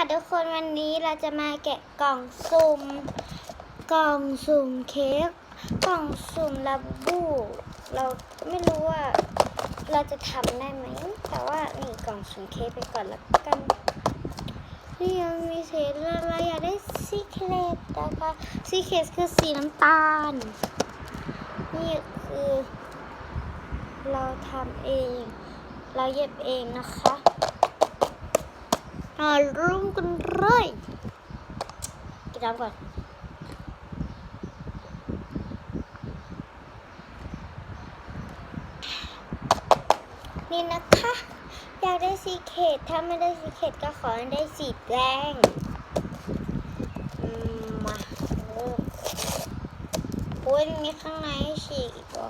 ค่ะทุกคนวันนี้เราจะมาแกะกล่องสุ่มกล่องสุ่มเค้กกล่องสุ่มลาบูเราไม่รู้ว่าเราจะทำได้ไหมแต่ว่านี่กล่องสุ่มเค้กไปก่อนและกันนี่ยังมีเศษอะไรอยากได้ซีเครตนะคะซีเครตคือสีน้ำตาล นี่คือ เราทำเอง เราเย็บเองนะคะ มารุมกันเลยกินน้ำก่อนนี่นะคะ อยากได้สีเขตถ้าไม่ได้สีเขตก็ขอให้ได้สีแดงมาเริ่มโอ้ยมีข้างในฉีกอีกอ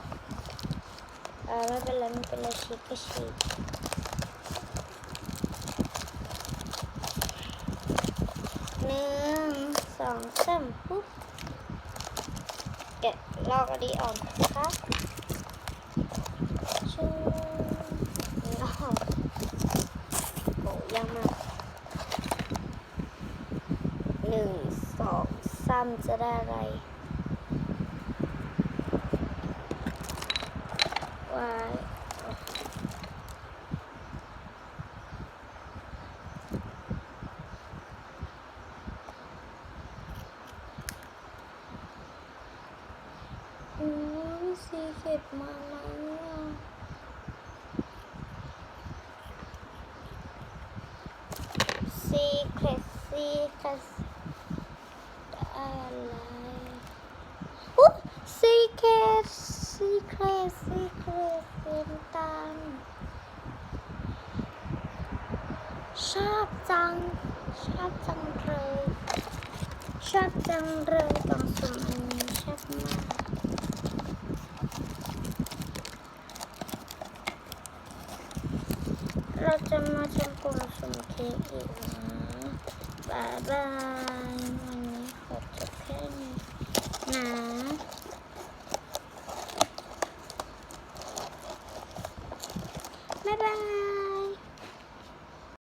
เออไม่เป็นไรไม่เป็นไรฉีกก็ฉีก หนึ่ง สองสามปุ๊บแกะลอกอันนี้ออกนะคะชูลอกโอ้ยังมากหนึ่งสองสามจะได้อะไรวายโอ้ย สีเข็ดมาแล้วเนี่ยสีเข็ดสีเข็ดอะไรอุ๊ยสีเข็ดสีเข็ดสีเข็ดสีน้ำตาลชอบจัง ชอบจังเลย ชอบจังเลยกล่องสุ่มอันนี้ชอบมาก เราจะมาชมกลุ่มสุ่มเคอีกนะบายบายวันนี้ขอจบแค่นี้นะ拜拜。